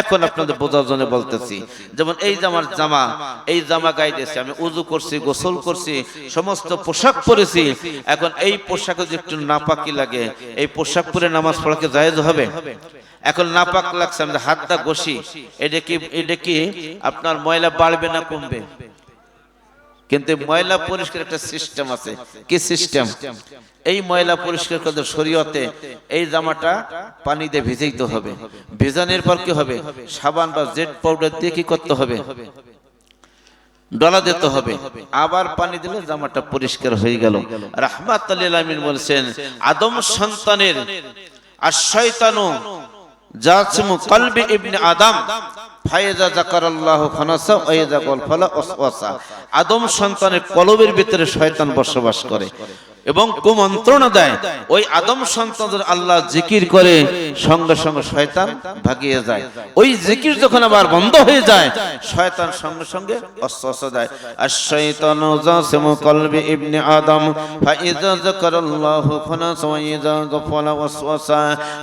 এখন আপনাদের বোঝার জন্য বলতেছি, যেমন এই যে আমার জামা, এই জামা গাইতেছি, আমি উজু করছি, গোসল করছি, সমস্ত পোশাক পরেছি, এখন এই পোশাকে যদি একটু নাপাকি লাগে, এই পোশাক পরে নামাজ পড়াকে জায়েজ হবে? এখন নাপাক লাগছে আমি হাতটা ঘষি, এটা কি এটা কি আপনার ময়লা বাড়বে না কমবে? কিন্তু ময়লা পরিষ্কার একটা সিস্টেম আছে। কি সিস্টেম এই ময়লা পরিষ্কার করতে শরীয়তে এই জামাটা পানি দিয়ে ভিজাইতে হবে। ভিজানোর পর কি হবে? সাবান বা জেট পাউডার দিয়ে কি করতে হবে? ডলা দিতে হবে। আবার পানি দিলে জামাটা পরিষ্কার হয়ে গেল। রাহমাত আমিন বলছেন, আদম সন্তানের, আর শয়তানু, জাসমু কলবি ইবনে আদম ফায়েজা জাকারাল্লাহ খানাসা ওয়াইজা গলফালা ওয়াসওয়াসা। আদম সন্তানের কলবের ভিতরে শয়তান বসবাস করে। এবং কুমন্ত্রণা দেয়। ওই আদম সন্তানদের আল্লাহ জিকির করে সঙ্গে সঙ্গে শয়তান ভাগিয়ে যায়। ওই জিকির যখন আবার বন্ধ হয়ে যায়, শয়তান সঙ্গে সঙ্গে অস্বস্ব দেয়। আর শয়তান জাসিমু কলবি ইবনে আদম ওয়াসওয়াসা।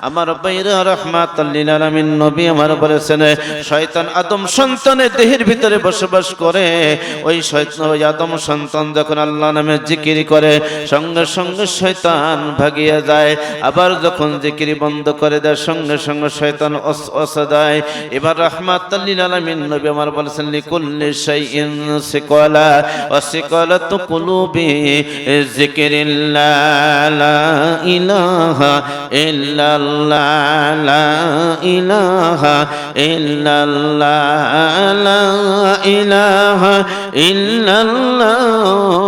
আমার বাইরা রাহমাতাল লিল আলামিন নবী আমার বলেছেন শয়তান আদম সন্তানের দেহের ভিতরে বসবাস করে। ওই শয়তান আদম সন্তান যখন আল্লাহ নামে জিকির করে, সঙ্গে সঙ্গে সঙ্গে শয়তান ভাগিয়া যায়। আবার যখন জিকিরি বন্ধ করে দেয়, সঙ্গে সঙ্গে শয়তান অস দেয়। এবার নবী আমার বলেছেন, লিকুল্লি শাইইন সিকালা ওয়া সিকালাতু কুলুবি যিকিরিল্লাহ, লা ইলাহা ইল্লাল্লাহ, লা লা ইলাহা নবী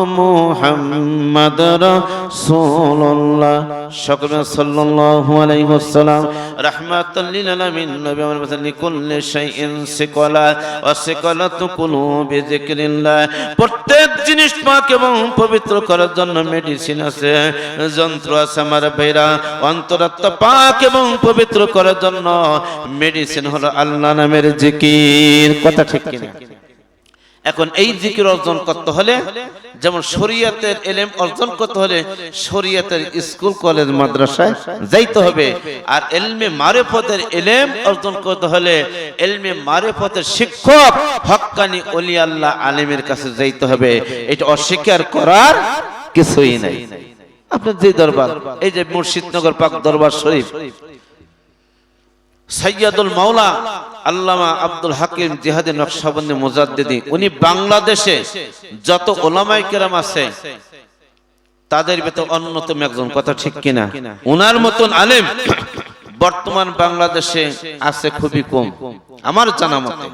প্রত্যেক জিনিস পাক এবং পবিত্র করার জন্য মেডিসিন আছে, যন্ত্র আছে আমার ভাইরা। অন্তরাত্মা পাক এবং পবিত্র করার জন্য মেডিসিন হলো আল্লাহ নামের জিকির। কথা ঠিক কিনা? এখন এই জিকির অর্জন করতে হলে, যেমন শরীয়তের এলেম অর্জন করতে হলে শরীয়তের স্কুল, কলেজ, মাদ্রাসায় যাইতে হবে। আর এলমে মারেফতের এলেম অর্জন করতে হলে এলমে মারেফতের শিক্ষক, হক্কানি অলি আল্লাহ আলেমের কাছে যাইতে হবে। এটা অস্বীকার করার কিছুই নাই। আপনার যে দরবার, এই যে মুর্শিদনগর পাক দরবার শরীফ সৈয়দুল মাওলা আল্লামা আব্দুল হাকিম জিহাদি নকশবন্দি মুজাদ্দিদি, উনি বাংলাদেশে যত ওলামাই কেরাম আছে, তাদের ভেতর অন্যতম একজন, কথা ঠিক কিনা? উনার মতন আলেম বর্তমান বাংলাদেশে আছে খুবই কম। আমার জানা মতে,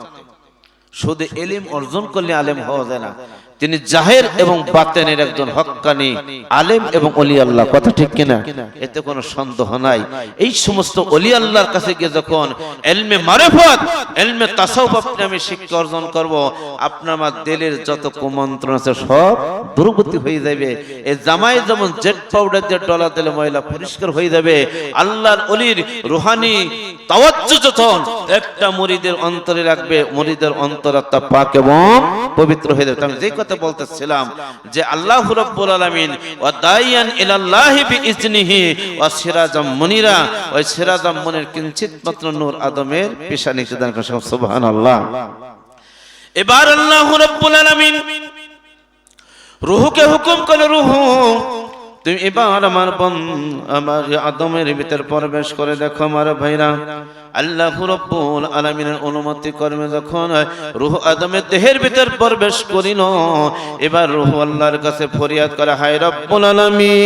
শুধু এলিম অর্জন করলে আলেম হওয়া যায় না। তিনি জাহের এবং বাতেনের একজন হক্কানি আলেম এবং অলি আল্লাহ। কথা ঠিক কিনা? এতে কোনো সন্দেহ নাই। এই সমস্ত অলি আল্লাহর কাছে গিয়ে যখন এলমে মারেফত, এলমে তাসাউফ আপনি আমি শিক্ষা অর্জন করব, আপনার আমার দিলের যত কুমন্ত্রণ আছে সব দুর্গতি হয়ে যাবে। এই জামাই যেমন জেট পাউডার দিয়ে ডলা দিলে ময়লা পরিষ্কার হয়ে যাবে, আল্লাহর অলির রুহানি তাওয়াজ্জু যখন একটা মুরিদের অন্তরে রাখবে মুরিদের অন্তরাত্মা পাক এবং পবিত্র হয়ে যাবে। আমি যেই কথা বলতেছিলাম যে আল্লাহ রব্বুল আলামিন ওয়া দাইয়ান ইলাল্লাহি বিইজনিহি ওয়া সিরাজাম মুনিরা, ওই সিরাজাম মুনির কিঞ্চিত মাত্র নূর আদমের পেশানি দান করে সুবহানাল্লাহ। এবার আল্লাহ রব্বুল আলামিন রুহুকে হুকুম করে রুহু তুমি এবার আমার আমার আদমের ভিতর প্রবেশ করে দেখো আমার ভাইরা। আল্লাহ রব্বুল আলামিনের অনুমতি কর্মে যখন রুহ আদমের দেহের ভিতর প্রবেশ করিল, এবার রুহ আল্লাহর কাছে ফরিয়াদ করে, হায় রব্বুল আলামিন।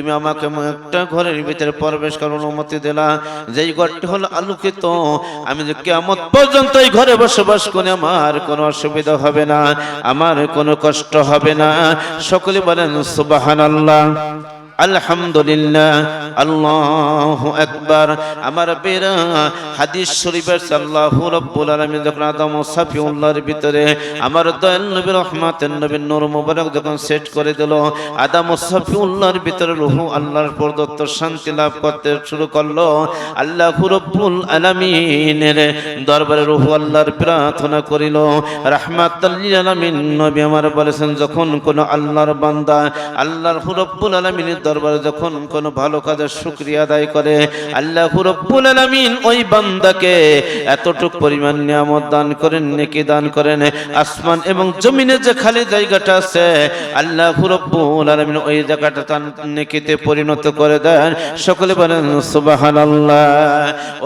তুমি আমাকে একটা ঘরের ভিতরে প্রবেশ করার অনুমতি দিলা। যেই ঘরটি হলো আলোকিত। আমি যে কেমন পর্যন্ত এই ঘরে বসবাস করে, আমার কোনো অসুবিধা হবে না, আমার কোনো কষ্ট হবে না। সকলে বলেন সুবাহান আল্লাহ আলহামদুলিল্লাহ, আল্লাহু আকবার। আমার বেরা হাদিস শরীফের যখন আদম সাফিউল্লাহর ভিতরে আমার দয়াল নবী রহমাতের নবীর নূর মুবারক যখন সেট করে দিল, আদম সাফিউল্লাহর ভিতরে আল্লাহর প্রদত্ত শান্তি লাভ করতে শুরু করল। আল্লাহু রাব্বুল আলামিনের দরবারে রূহ আল্লাহর প্রার্থনা করিল। আলামিন, নবী আমার বলেছেন, যখন কোন আল্লাহর বান্দা আল্লাহর রাব্বুল আলামিনের দরবারে যখন কোনো ভালো কাজের শুক্রিয়া আদায় করে, আল্লাহ রব্বুল আলামিন ওই বান্দাকে এতটুক পরিমাণ নিয়ামত দান করেন, নেকি দান করেন। আসমান এবং জমিনে যে খালি জায়গাটা আছে, আল্লাহ রব্বুল আলামিন ওই জায়গাটা তার নেকিতে পরিণত করে দেন। সকলে বলেন, সুবহানাল্লাহ।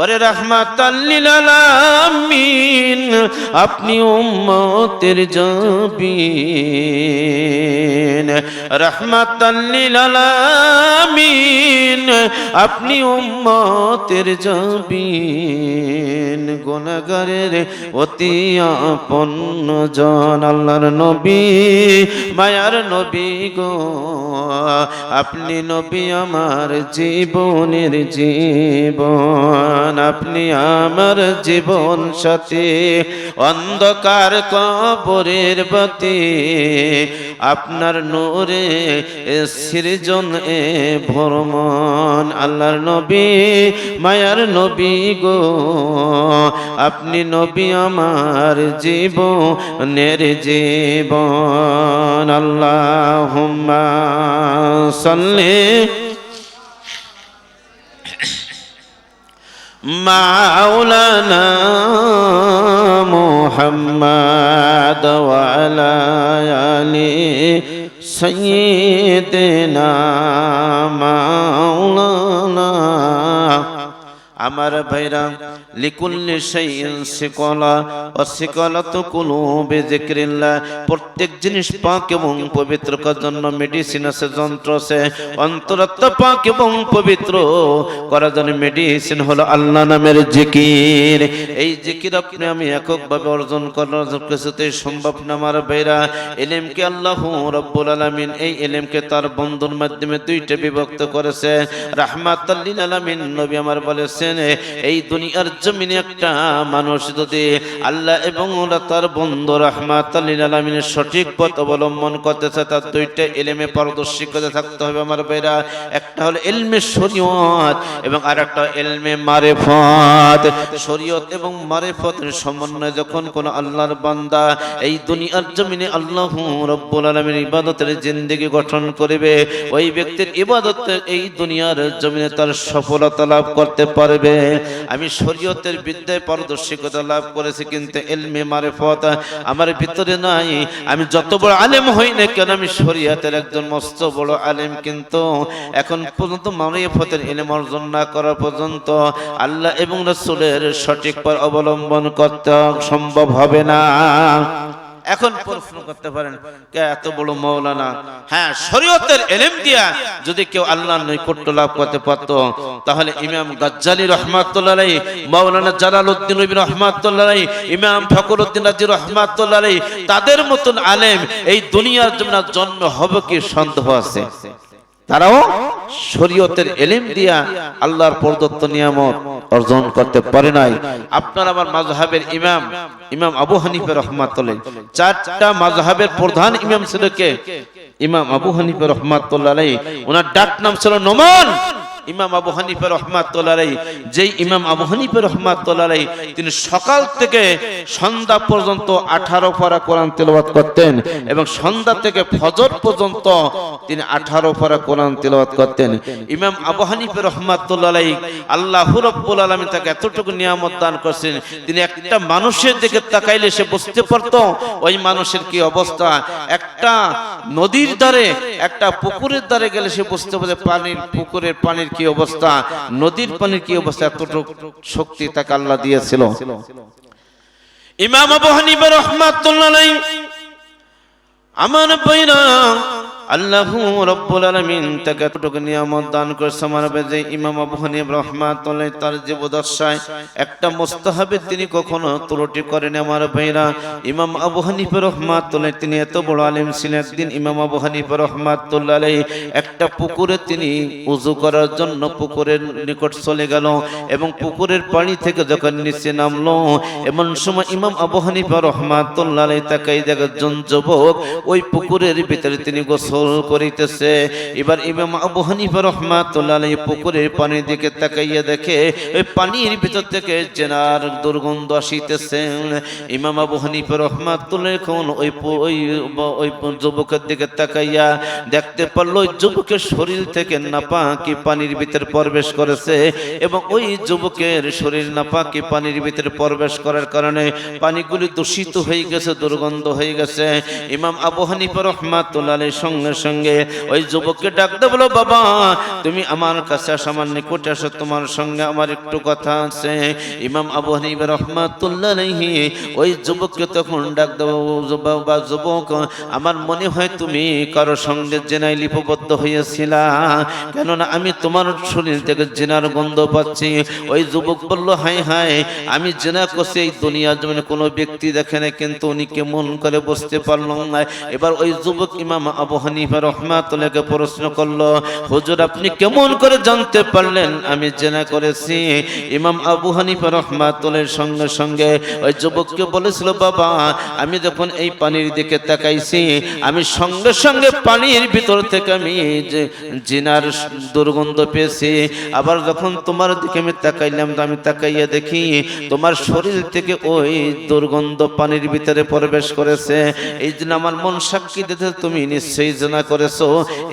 ওরে রাহমাতাল লিল আলামিন, আপনি উম্মতের জবিন। রাহমাতাল লিল আলামিন। আপনি উম্মতের জবিন গুনাহগারের অতি আপন্ন জন, আল্লাহর নবী, মায়ার নবী গো। আপনি নবী আমার জীবনের জীবন, আপনি আমার জীবন সাথী, অন্ধকার কবরের বাতি আপনার নূরে সৃজন এ ভ্রমণ। আল্লাহর নবী, মায়ার নবী গো, আপনি নবী আমার জীবনের জীবন। আল্লাহ সাল্লি মাওলানা মোহাম্মদ ওয়ালা সৈয়দনা মাওলানা আমার ভাইরা, লিকুল্লি শাইইন সিকলা ও সিকলাতু কুলুবি যিকরিল্লাহ, প্রত্যেক জিনিস পাক এবং পবিত্র করার জন্য মেডিসিন আছে, যন্ত্র আছে অন্তরাত্মা পাক এবং পবিত্র করার জন্য মেডিসিন হলো আল্লাহ নামের জিকির। এই জিকির আপনি আমি এককভাবে অর্জন করার কিছুতেই সম্ভব না, আমার ভাইরা। এলেমকে আল্লাহ রব্বুল আলামিন, এই এলেমকে তার বন্ধুর মাধ্যমে দুইটা বিভক্ত করেছে। রাহমাতাল্লিল আলামিন, নবী আমার বলেছেন এই দুনিয়ার জমিনে একটা মানুষ যদি আল্লাহ এবং তার বন্ধু রাহমাতাল্লিল আলামিনের সঠিক পথ অবলম্বন করতেছে তার দুইটা এলেমে পারদর্শী করে থাকতে হবে আমার ভাইরা। একটা হলো এলমে শরীয়ত এবং আর একটা এলমে মারেফত। শরীয়ত এবং মারেফতের সমন্বয়ে যখন কোন আল্লাহর বান্দা এই দুনিয়ার জমিনে আল্লাহ রব্বুল আলামিনের ইবাদতের জিন্দেগি গঠন করবে, ওই ব্যক্তির ইবাদত এই দুনিয়ার জমিনে তার সফলতা লাভ করতে পারবে। আমি শরীয়তের বিদ্যায় পারদর্শিকতা লাভ করেছি, কিন্তু এলমে মারেফত আমার ভিতরে নাই। আমি যত বড় আলেম হই না কেন, আমি শরীয়তের একজন মস্ত বড় আলেম, কিন্তু এখন পর্যন্ত মারিফতের এলেম অর্জন না করা পর্যন্ত আল্লাহ এবং রসুলের সঠিক পর অবলম্বন করতে সম্ভব হবে না। এখন প্রশ্ন করতে পারেন, কে এত বড় মৌলানা? হ্যাঁ শরীয়তের এলেম দিয়া যদি কেউ আল্লাহর নৈকট্য লাভ করতে পারত, তাহলে ইমাম গাজ্জালি রহমাতুল্লাহ মৌলানা জালালউদ্দিন রবি রহমাতুল্লাহ ইমাম ফকরউদ্দিন রাজি রহমাতুল্লাহ তাদের মতন আলেম এই দুনিয়ার জন্য জন্ম হবে কি, সন্দেহ আছে? তারাও শরীয়তের এলিম দিয়া আল্লাহর প্রদত্ত নিয়ামত অর্জন করতে পারে নাই। আপনার আমার মাঝহাবের ইমাম ইমাম আবু হানিফে রহমাতুল্লাহ। চারটা মাঝহাবের প্রধান ইমাম ছিল কে? ইমাম আবু হানিফে রহমাতুল্লাহ ওনার ডাক নাম ছিল নোমান। ইমাম আবু হানিফা রহমাতুল্লাহ যেই ইমাম আবু হানিফা রহমাতুল্লাহ তিনি সকাল থেকে সন্ধ্যা পর্যন্ত 18 পারা কোরআন তেলাওয়াত করতেন এবং সন্ধ্যা থেকে ফজর পর্যন্ত তিনি 18 পারা কোরআন তেলাওয়াত করতেন। ইমাম আবু হানিফা রহমাতুল্লাহ আল্লাহ রাব্বুল আলামিন তাকে এতটুকু নিয়ামত দান করেছেন, তিনি একটা মানুষের দিকে তাকাইলে সে বুঝতে পারতো, ওই মানুষের কি অবস্থা। একটা নদীর ধারে, একটা পুকুরের ধারে গেলে সে বুঝতে পারে পানির, পুকুরের পানির কি অবস্থা? নদীর পানির কি অবস্থা? এতটুকু শক্তি তাকে আল্লাহ দিয়েছিল। ইমাম আবু হানিফা রহমাতুল্লাহ আমার বইরা আল্লাহ রব্বুল আলামিন তাকে এতটুকু নিয়ামত দান করেছে আমার যে ইমাম আবু হানিফ রহমাতুল্লাহ তার জীবদশায় একটা মুস্তাহাবে তিনি কখনো ত্রুটি করেন আমার ভাইরা। ইমাম আবু হানিফ রহমাতুল্লাহ তিনি এত বড় আলেম ছিলেন, একদিন ইমাম আবু হানিফ রহমাতুল্লাহ একটা পুকুরে তিনি উজু করার জন্য পুকুরের নিকট চলে গেল এবং পুকুরের পানি থেকে যখন নিচে নামলো, এমন সময় ইমাম আবু হানিফা রহমাতুল্লাহ তাকে এই জন যুবক ওই পুকুরের ভিতরে তিনি গোসল গোসল করিতেছে। এবার ইমাম আবু হানিফা রহমাতুল্লাহ পুকুরের পানির দিকে তাকাইয়া দেখে, ওই পানির ভিতর থেকে জেনার দুর্গন্ধ আসিতেছে। ইমাম আবু হানিফা রহমাতুল্লাহ কোন ওই ওই ওই যুবকের দিকে তাকাইয়া দেখতে পারল, ওই যুবকের শরীর থেকে নাপাকি পানির ভিতরে প্রবেশ করেছে এবং ওই যুবকের শরীর নাপাকি পানির ভিতরে প্রবেশ করার কারণে পানিগুলি দূষিত হয়ে গেছে, দুর্গন্ধ হয়ে গেছে। ইমাম আবু হানিফা রহমাতুল্লাহ আলাইহির সঙ্গে সঙ্গে ওই যুবককে ডাকতে বলো, বাবা, তুমি আমার কাছে সামান্য নিকটে আসো, তোমার সঙ্গে আমার একটু কথা আছে। ইমাম আবু হানিফা রহমাতুল্লাহ ওই যুবককে তখন ডাক দেবো বা যুবক, আমার মনে হয় তুমি কারও সঙ্গে জেনায় লিপিবদ্ধ হয়েছিলা কেননা আমি তোমার শরীর থেকে জেনার গন্ধ পাচ্ছি। ওই যুবক বলল হাই হাই আমি জেনা করছি, এই দুনিয়া জমিনে কোনো ব্যক্তি দেখে না কিন্তু উনি কেমন করে বসতে পারলাম না। এবার ওই যুবক ইমাম আবু হানিফা রহমাতুল্লাহকে প্রশ্ন করল, হুজুর, আপনি কেমন করে জানতে পারলেন? আমি জেনা করেছি, ইমাম আবু হানিফা রহমাতুল্লাহের সঙ্গে সঙ্গে ওই যুবককে বলেছিল, বাবা, আমি যখন এই পানির দিকে তাকাইছি, আমি সঙ্গে সঙ্গে পানির ভিতর থেকে আমি যে জিনার দুর্গন্ধ পেয়েছি, আবার যখন তোমার দিকে আমি তাকাইলাম তো আমি তাকাইয়া দেখি, তোমার শরীর থেকে ওই দুর্গন্ধ পানির ভিতরে প্রবেশ করেছে। এই জন্য আমার মন সাক্ষী দিতে তুমি নিশ্চয়ই জানা করেছ?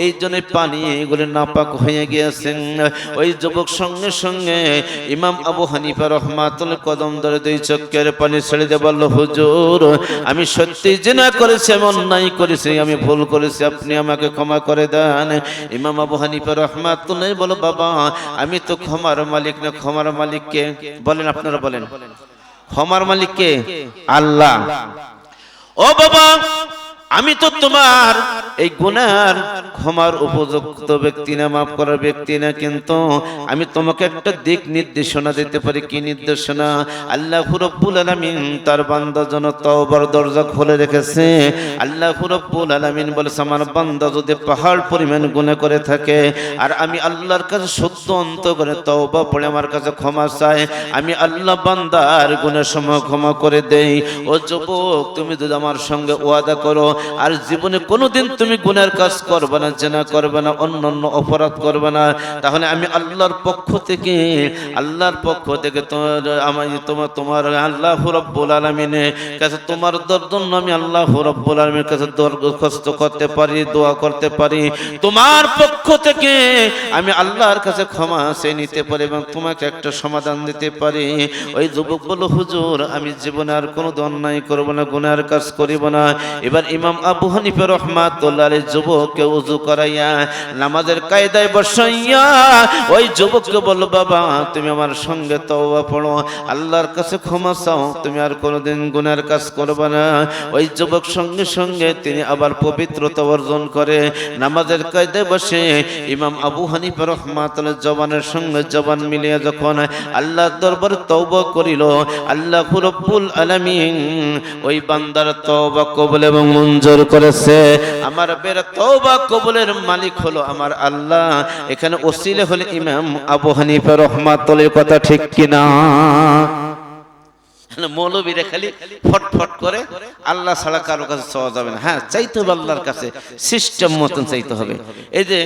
এই জন্য পানি এগুলি নাপাক হয়ে গিয়েছে ওই যুবক সঙ্গে সঙ্গে ইমাম আবু হানিফা রহমাতুল কদম ধরে দুই চক্কের পানি ছেড়ে বলল, হুজুর, আমি সত্যি জেনা করেছি, আমি অন্যায় করেছি, আমি ভুল করেছি, আপনি আমাকে ক্ষমা করে দেন। ইমাম আবু হানিফা রহমাতুল্লাহ বলো বাবা, আমি তো ক্ষমার মালিক না, ক্ষমার মালিককে বলেন, আপনারা বলেন। ক্ষমার মালিককে আল্লাহ। ও বাবা আমি তো তোমার এই গুনার ক্ষমার উপযুক্ত ব্যক্তি না, মাফ করার ব্যক্তি না, কিন্তু আমি তোমাকে একটা দিক নির্দেশনা দিতে পারি। কি নির্দেশনা? আল্লাহ রব্বুল আলামিন তার বান্দা যেন তওবার দরজা খুলে রেখেছে। আল্লাহ রব্বুল আলামিন বলেছে, আমার বান্দা যদি পাহাড় পরিমাণ গুনাহ করে থাকে আর আমি আল্লাহর কাছে সত্য অন্ত করে তওবা পড়ে আমার কাছে ক্ষমা চাই আমি আল্লাহ বান্দার গুণের সময় ক্ষমা করে দেই। ও যুবক, তুমি যদি আমার সঙ্গে ওয়াদা করো আর জীবনে কোনোদিন তুমি গুণের কাজ করবে না, জেনা করবে না অন্য অন্য অপরাধ করবে না। তাহলে আমি আল্লাহর পক্ষ থেকে, আল্লাহর পক্ষ থেকে তোমার আমি তোমার তোমার আল্লাহ রব্বুল আলমিনের কাছে তোমার জন্য আমি আল্লাহ রব্বুল আলমীর কাছে দরখাস্ত করতে পারি, দোয়া করতে পারি। তোমার পক্ষ থেকে আমি আল্লাহর কাছে ক্ষমা সে নিতে পারি এবং তোমাকে একটা সমাধান দিতে পারি। ওই যুবক বলো হুজুর, আমি জীবনে আর কোনো অন্যায় করব না, গুনার কাজ করিব না। এবার ইমাম আবু হানিফা রহমাতুল্লাহ যুবককে উজু করাইয়া নামাজের কায়দায় বসাইয়া ওই যুবককে বলল, বাবা, তুমি আমার সঙ্গে তওবা পড়ো। আল্লাহর কাছে ক্ষমা চাও। তুমি আর কোনোদিন গুনার কাজ করবে না। ওই যুবক সঙ্গে সঙ্গে তিনি আবার পবিত্রতা অর্জন করে নামাজের কায়দায় বসে ইমাম আবু হানিফা রহমাতুল্লাহ জবানের সঙ্গে জবান মিলিয়ে যখন আল্লাহর দরবারে তওবা করিল, আল্লাহ রব্বুল আলামিন, ওই বান্দার তওবা কবুল এবং মঞ্জুর করেছে। আমার বের তওবা কবুলের মালিক হলো আমার আল্লাহ। এখানে ওসিলে হলে ইমাম আবু হানিফা রহমাতুল্লাহ কথা ঠিক কিনা? মৌলবীরা খালি ফটফট করে আল্লাহ ছাড়া কারও কাছে চাওয়া যাবে না। হ্যাঁ চাইতে হবে আল্লাহর কাছে, সিস্টেম মতন চাইতে হবে। এই যে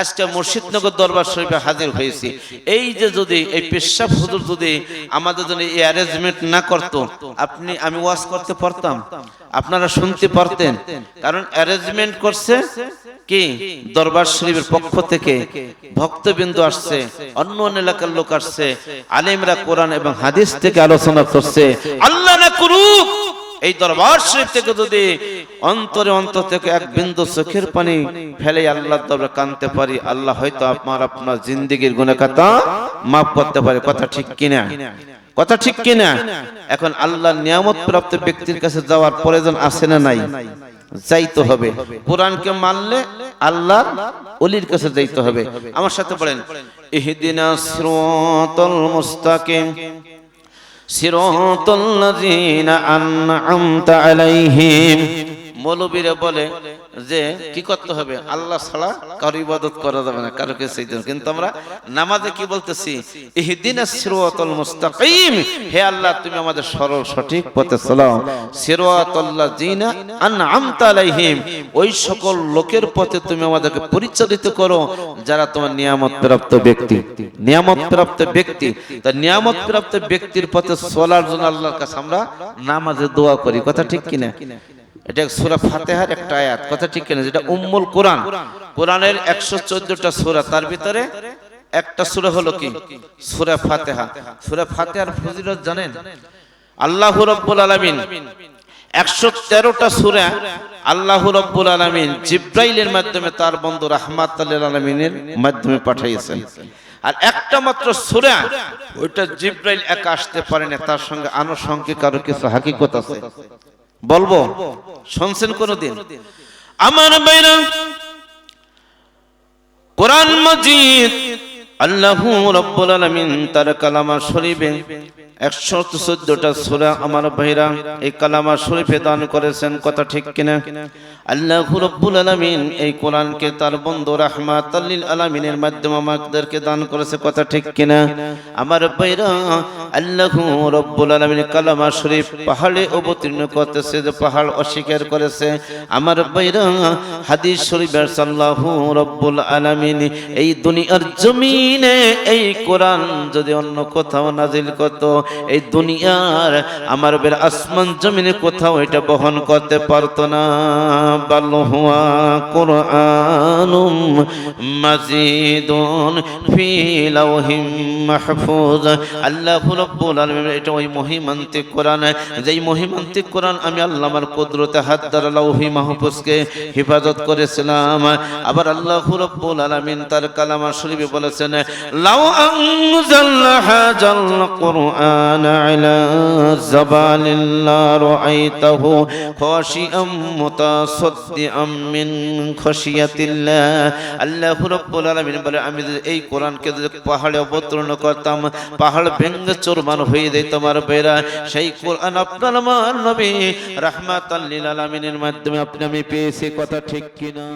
আজকে মুর্শিদনগর দরবার শরীফে হাজির হয়েছি। এই যে যদি এই পেশাব হুজুর যদি আমাদের জন্য এই অ্যারেঞ্জমেন্ট না করত, আপনি আমি ওয়াজ করতে পারতাম? আপনারা শুনতে পারতেন? কারণ অ্যারেঞ্জমেন্ট করছে কি? দরবার শরীফের পক্ষ থেকে ভক্তবিন্দু আসছে, অন্য অন্য এলাকার লোক আসছে, আলেমরা কোরআন এবং হাদিস থেকে আলোচনা করছে। আল্লাহ না করুক! এই দরবার শরীফ থেকে যদি অন্তরে অন্তর থেকে এক বিন্দু চোখের পানি ফেলে আল্লাহ দরবারে কানতে পারি, আল্লাহ হয়তো আপনার আপনার জিন্দিগির গুণে কথা মাফ করতে পারে। কথা ঠিক কিনা? কথা ঠিক কিনা? এখন আল্লাহ নিয়ামত প্রাপ্ত ব্যক্তির কাছে যাওয়ার প্রয়োজন আছে না নাই? যাইতে হবে। কোরআনকে মানলে আল্লাহ অলির কাছে যাইতে হবে। আমার সাথে বলেন, ইহদিনা সিরাতাল মুস্তাকিম লাযিনা আন'আমতা আলাইহিম মৌলবীরা বলে যে, কি করতে হবে? আল্লাহ ছাড়া কারও ইবাদত করা যাবে না, কারও কাছে। কিন্তু আমরা নামাজে কি বলতেছি? ইহদিনাস সিরাতাল মুস্তাকিম। হে আল্লাহ, তুমি আমাদের সরল, সঠিক পথে চালাও। আলাইহিম। ওই সকল লোকের পথে তুমি আমাদেরকে পরিচালিত করো, যারা তোমার নিয়ামত প্রাপ্ত ব্যক্তি। নিয়ামত প্রাপ্ত ব্যক্তি। তা নিয়ামত প্রাপ্ত ব্যক্তির পথে চলার জন্য আল্লাহর কাছে আমরা নামাজে দোয়া করি। কথা ঠিক কিনা? এটা সূরা ফাতেহার একটা আয়াত। কথা ঠিক কিনা? যেটা উম্মুল কোরআন। কোরআনের 114টা সূরা। তার ভিতরে একটা সূরা হলো কি? সূরা ফাতিহা। সূরা ফাতিহার ফজিলত জানেন? আল্লাহ রাব্বুল আলামিন 113টা সূরা আল্লাহ রাব্বুল আলামিন জিব্রাইলের মাধ্যমে তার বন্ধু রাহমাতুল আলামিনের মাধ্যমে পাঠিয়েছেন। আর একটা মাত্র সূরা, ওইটা জিব্রাইল একা আসতে পারে না। তার সঙ্গে আনুষঙ্গিক আরও কিছু হাকিকত আছে। বলব শুনছেন কোনদিন? আমার বাইরা কোরআন মজিদ আল্লাহ রব্বুল আলামিন তার কালামা শরীফে একশো চোদ্দটা সূরা আমার ভাইরা এই কালামা শরীফে দান করেছেন, কথা ঠিক কিনা? আল্লাহ রব্বুল আলামিন এই কোরআনকে তার বন্ধু রাহমাতাল লিল আলামিনের মাধ্যমে আমাদেরকে দান করেছে, কথা ঠিক কিনা? আমার ভাইরা, আল্লাহ রব্বুল আলামিন কালামা শরীফ পাহাড়ে অবতীর্ণ করতেছে, যে পাহাড় অস্বীকার করেছে। আমার ভাইরা, হাদিস শরীফের সাল্লাহু রব্বুল আলামিন এই দুনিয়ার জমিনে এই কোরআন যদি অন্য কোথাও নাজিল করত এই দুনিয়ার আমার বের আসমান জমিনে কোথাও এটা বহন করতে পারতো না। বাল হুয়া কোরআনুম মাজিদুন ফি লাওহিম মাহফুজ। আল্লাহ রাব্বুল আলামিন এটা ওই মহিমান্তিক কোরআন। যেই মহিমান্তিক কোরআন আমি আল্লাহ আমার কুদরতে হাত দ্বারা লাউহি মাহফুজকে হেফাজত করেছিলাম। আবার আল্লাহ রাব্বুল আলামিন তার কালামা শরীফে বলেছেন, লাউ আনজালনা হাজাল কুরআন। আলা জাবালিল্লাহ রাআইতাহু খাশিআম মুতাসাদ্দিআম মিন খাশিয়াতিল্লাহ আল্লাহ রাব্বুল আলামিন বলে, আমি এই কোরআনকে যদি পাহাড়ে অবতীর্ণ করতাম, পাহাড় ভেঙে চুরমার হয়ে যেত আমার বেরা সেই কোরআন আপনার আমার নবী, রাহমাতাল লিল আলামিনের মাধ্যমে আপনি আমি পেয়েছি, কথা ঠিক কিনা?